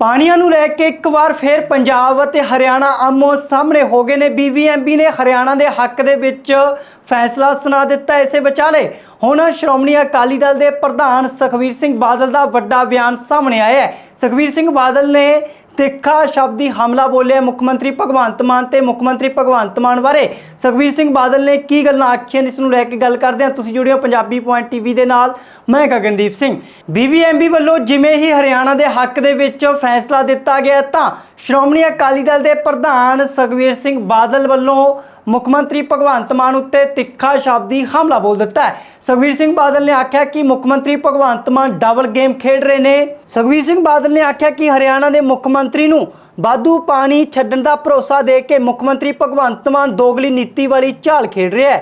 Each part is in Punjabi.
ਪਾਣੀਆਂ ਨੂੰ ਲੈ ਕੇ ਇੱਕ ਵਾਰ ਫਿਰ ਪੰਜਾਬ ਅਤੇ ਹਰਿਆਣਾ ਆਮੋ ਸਾਹਮਣੇ ਹੋ ਗਏ ਨੇ। ਬੀਬੀਐਮਬੀ ਨੇ ਹਰਿਆਣਾ ਦੇ ਹੱਕ ਦੇ ਵਿੱਚ ਫੈਸਲਾ ਸੁਣਾ ਦਿੱਤਾ ਇਸੇ ਵਿਚਾਲੇ ਹੁਣ ਸ਼੍ਰੋਮਣੀ ਅਕਾਲੀ ਦਲ ਦੇ ਪ੍ਰਧਾਨ ਸੁਖਬੀਰ ਸਿੰਘ ਬਾਦਲ ਦਾ ਵੱਡਾ ਬਿਆਨ ਸਾਹਮਣੇ ਆਇਆ ਹੈ। ਸੁਖਬੀਰ ਸਿੰਘ ਬਾਦਲ ਨੇ ਤਿੱਖਾ ਸ਼ਬਦੀ ਹਮਲਾ ਬੋਲਿਆ ਮੁੱਖ ਮੰਤਰੀ ਭਗਵੰਤ ਮਾਨ ਤੇ ਮੁੱਖ ਮੰਤਰੀ ਭਗਵੰਤ ਮਾਨ ਬਾਰੇ। ਸੁਖਬੀਰ ਸਿੰਘ ਬਾਦਲ ਨੇ ਕੀ ਗੱਲਾਂ ਆਖੀਆਂ ਨੇ, ਇਸ ਨੂੰ ਲੈ ਕੇ ਗੱਲ ਕਰਦੇ ਹਾਂ। ਤੁਸੀਂ ਜੁੜਿਓ ਪੰਜਾਬੀ ਪੁਆਇੰਟ ਟੀਵੀ ਦੇ ਨਾਲ। ਮੈਂ ਗਗਨਦੀਪ ਸਿੰਘ। ਬੀਬੀਐਮਬੀ ਵੱਲੋਂ ਜਿਵੇਂ ਹੀ ਹਰਿਆਣਾ ਦੇ ਹੱਕ ਦੇ ਵਿੱਚ ਫੈਸਲਾ ਦਿੱਤਾ ਗਿਆ, ਤਾਂ ਸ਼੍ਰੋਮਣੀ ਅਕਾਲੀ ਦਲ ਦੇ ਪ੍ਰਧਾਨ ਸੁਖਬੀਰ ਸਿੰਘ ਬਾਦਲ ਵੱਲੋਂ ਮੁੱਖ ਮੰਤਰੀ ਭਗਵੰਤ ਮਾਨ ਉੱਤੇ ਤਿੱਖਾ ਸ਼ਬਦੀ ਹਮਲਾ ਬੋਲ ਦਿੱਤਾ ਹੈ। ਸੁਖਬੀਰ ਸਿੰਘ ਬਾਦਲ ਨੇ ਆਖਿਆ ਕਿ ਮੁੱਖ ਮੰਤਰੀ ਭਗਵੰਤ ਮਾਨ ਡਬਲ ਗੇਮ ਖੇਡ ਰਹੇ ਨੇ। ਸੁਖਬੀਰ ਸਿੰਘ ਬਾਦਲ ਨੇ ਆਖਿਆ ਕਿ ਹਰਿਆਣਾ ਦੇ ਮੁੱਖ ਮੰਤਰੀ ਨੂੰ ਵਾਧੂ ਪਾਣੀ ਛੱਡਣ ਦਾ ਭਰੋਸਾ ਦੇ ਕੇ ਮੁੱਖ ਮੰਤਰੀ ਭਗਵੰਤ ਮਾਨ ਦੋਗਲੀ ਨੀਤੀ ਵਾਲੀ ਝਾਲ ਖੇਡ ਰਿਹਾ ਹੈ।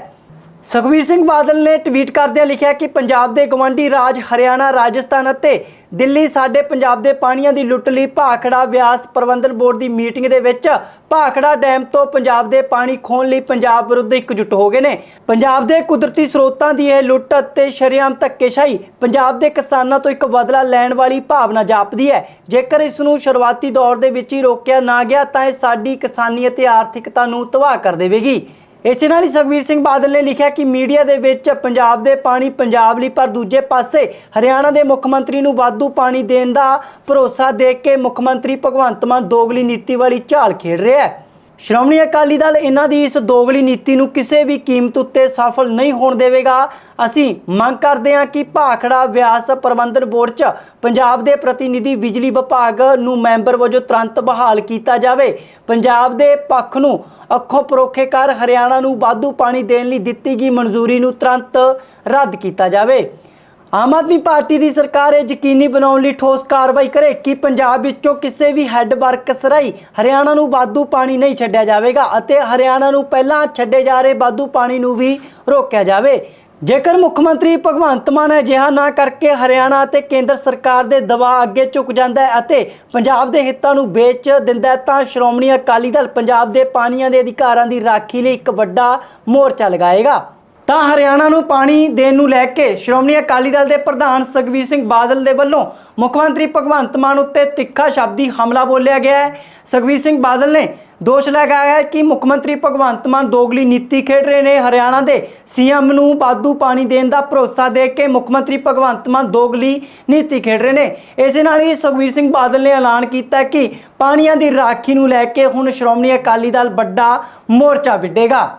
ਸੁਖਬੀਰ ਸਿੰਘ ਬਾਦਲ ਨੇ ਟਵੀਟ ਕਰਦਿਆਂ ਲਿਖਿਆ ਕਿ ਪੰਜਾਬ ਦੇ ਗਵੰਡੀ ਰਾਜ ਹਰਿਆਣਾ, ਰਾਜਸਥਾਨ ਅਤੇ ਦਿੱਲੀ ਸਾਡੇ ਪੰਜਾਬ ਦੇ ਪਾਣੀਆਂ ਦੀ ਲੁੱਟ ਲਈ ਭਾਖੜਾ ਵਿਆਸ ਪ੍ਰਬੰਧਨ ਬੋਰਡ ਦੀ ਮੀਟਿੰਗ ਦੇ ਵਿੱਚ ਭਾਖੜਾ ਡੈਮ ਤੋਂ ਪੰਜਾਬ ਦੇ ਪਾਣੀ ਖੋਣ ਲਈ ਪੰਜਾਬ ਵਿਰੁੱਧ ਇਕਜੁੱਟ ਹੋ ਗਏ ਨੇ। ਪੰਜਾਬ ਦੇ ਕੁਦਰਤੀ ਸਰੋਤਾਂ ਦੀ ਇਹ ਲੁੱਟ ਅਤੇ ਸ਼ਰੇਆਮ ਧੱਕੇਸ਼ਾਹੀ ਪੰਜਾਬ ਦੇ ਕਿਸਾਨਾਂ ਤੋਂ ਇੱਕ ਬਦਲਾ ਲੈਣ ਵਾਲੀ ਭਾਵਨਾ ਜਾਪਦੀ ਹੈ। ਜੇਕਰ ਇਸ ਨੂੰ ਸ਼ੁਰੂਆਤੀ ਦੌਰ ਦੇ ਵਿੱਚ ਹੀ ਰੋਕਿਆ ਨਾ ਗਿਆ ਤਾਂ ਇਹ ਸਾਡੀ ਕਿਸਾਨੀ ਅਤੇ ਆਰਥਿਕਤਾ ਨੂੰ ਤਬਾਹ ਕਰ ਦੇਵੇਗੀ। ਇਸੇ ਨਾਲ ਹੀ ਸੁਖਬੀਰ ਸਿੰਘ ਬਾਦਲ ਨੇ ਲਿਖਿਆ ਕਿ ਮੀਡੀਆ ਦੇ ਵਿੱਚ ਪੰਜਾਬ ਦੇ ਪਾਣੀ ਪੰਜਾਬ ਲਈ, ਪਰ ਦੂਜੇ ਪਾਸੇ ਹਰਿਆਣਾ ਦੇ ਮੁੱਖ ਮੰਤਰੀ ਨੂੰ ਵਾਧੂ ਪਾਣੀ ਦੇਣ ਦਾ ਭਰੋਸਾ ਦੇ ਕੇ ਮੁੱਖ ਮੰਤਰੀ ਭਗਵੰਤ ਮਾਨ ਦੋਗਲੀ ਨੀਤੀ ਵਾਲੀ ਝਾਲ ਖੇਡ ਰਿਹਾ ਹੈ। ਸ਼੍ਰੋਮਣੀ ਅਕਾਲੀ ਦਲ ਇਹਨਾਂ ਦੀ ਇਸ ਦੋਗਲੀ ਨੀਤੀ ਨੂੰ ਕਿਸੇ ਵੀ ਕੀਮਤ ਉੱਤੇ ਸਫਲ ਨਹੀਂ ਹੋਣ ਦੇਵੇਗਾ। ਅਸੀਂ ਮੰਗ ਕਰਦੇ ਹਾਂ ਕਿ ਭਾਖੜਾ ਵਿਆਸ ਪ੍ਰਬੰਧਨ ਬੋਰਡ 'ਚ ਪੰਜਾਬ ਦੇ ਪ੍ਰਤੀਨਿਧੀ ਬਿਜਲੀ ਵਿਭਾਗ ਨੂੰ ਮੈਂਬਰ ਵਜੋਂ ਤੁਰੰਤ ਬਹਾਲ ਕੀਤਾ ਜਾਵੇ। ਪੰਜਾਬ ਦੇ ਪੱਖ ਨੂੰ ਅੱਖੋਂ ਪਰੋਖੇ ਕਰ ਹਰਿਆਣਾ ਨੂੰ ਵਾਧੂ ਪਾਣੀ ਦੇਣ ਲਈ ਦਿੱਤੀ ਗਈ ਮਨਜ਼ੂਰੀ ਨੂੰ ਤੁਰੰਤ ਰੱਦ ਕੀਤਾ ਜਾਵੇ। ਆਮ ਆਦਮੀ ਪਾਰਟੀ ਦੀ ਸਰਕਾਰ ਇਹ ਯਕੀਨੀ ਬਣਾਉਣ ਲਈ ਠੋਸ ਕਾਰਵਾਈ ਕਰੇ ਕਿ ਪੰਜਾਬ ਵਿੱਚੋਂ ਕਿਸੇ ਵੀ ਹੈੱਡ ਵਰਕਸ ਰਾਹੀਂ ਹਰਿਆਣਾ ਨੂੰ ਵਾਧੂ ਪਾਣੀ ਨਹੀਂ ਛੱਡਿਆ ਜਾਵੇਗਾ ਅਤੇ ਹਰਿਆਣਾ ਨੂੰ ਪਹਿਲਾਂ ਛੱਡੇ ਜਾ ਰਹੇ ਵਾਧੂ ਪਾਣੀ ਨੂੰ ਵੀ ਰੋਕਿਆ ਜਾਵੇ। ਜੇਕਰ ਮੁੱਖ ਮੰਤਰੀ ਭਗਵੰਤ ਮਾਨ ਅਜਿਹਾ ਨਾ ਕਰਕੇ ਹਰਿਆਣਾ ਅਤੇ ਕੇਂਦਰ ਸਰਕਾਰ ਦੇ ਦਬਾਅ ਅੱਗੇ ਝੁਕ ਜਾਂਦਾ ਹੈ ਅਤੇ ਪੰਜਾਬ ਦੇ ਹਿੱਤਾਂ ਨੂੰ ਵੇਚ ਦਿੰਦਾ ਹੈ, ਤਾਂ ਸ਼੍ਰੋਮਣੀ ਅਕਾਲੀ ਦਲ ਪੰਜਾਬ ਦੇ ਪਾਣੀਆਂ ਦੇ ਅਧਿਕਾਰਾਂ ਦੀ ਰਾਖੀ ਲਈ ਇੱਕ ਵੱਡਾ ਮੋਰਚਾ ਲਗਾਏਗਾ। ਤਾਂ ਹਰਿਆਣਾ ਨੂੰ ਪਾਣੀ ਦੇਣ ਨੂੰ ਲੈ ਕੇ ਸ਼੍ਰੋਮਣੀ ਅਕਾਲੀ ਦਲ ਦੇ ਪ੍ਰਧਾਨ ਸੁਖਬੀਰ ਸਿੰਘ ਬਾਦਲ ਦੇ ਵੱਲੋਂ ਮੁੱਖ ਮੰਤਰੀ ਭਗਵੰਤ ਮਾਨ ਉੱਤੇ ਤਿੱਖਾ ਸ਼ਬਦੀ ਹਮਲਾ ਬੋਲਿਆ ਗਿਆ ਹੈ। ਸੁਖਬੀਰ ਸਿੰਘ ਬਾਦਲ ਨੇ ਦੋਸ਼ ਲਗਾਇਆ ਹੈ ਕਿ ਮੁੱਖ ਮੰਤਰੀ ਭਗਵੰਤ ਮਾਨ ਦੋਗਲੀ ਨੀਤੀ ਖੇਡ ਰਹੇ ਨੇ। ਹਰਿਆਣਾ ਦੇ ਸੀਐਮ ਨੂੰ ਵਾਧੂ ਪਾਣੀ ਦੇਣ ਦਾ ਭਰੋਸਾ ਦੇ ਕੇ ਮੁੱਖ ਮੰਤਰੀ ਭਗਵੰਤ ਮਾਨ ਦੋਗਲੀ ਨੀਤੀ ਖੇਡ ਰਹੇ ਨੇ। ਇਸੇ ਨਾਲ ਹੀ ਸੁਖਬੀਰ ਸਿੰਘ ਬਾਦਲ ਨੇ ਐਲਾਨ ਕੀਤਾ ਕਿ ਪਾਣੀਆਂ ਦੀ ਰਾਖੀ ਨੂੰ ਲੈ ਕੇ ਹੁਣ ਸ਼੍ਰੋਮਣੀ ਅਕਾਲੀ ਦਲ ਵੱਡਾ ਮੋਰਚਾ ਵਿੱਢੇਗਾ।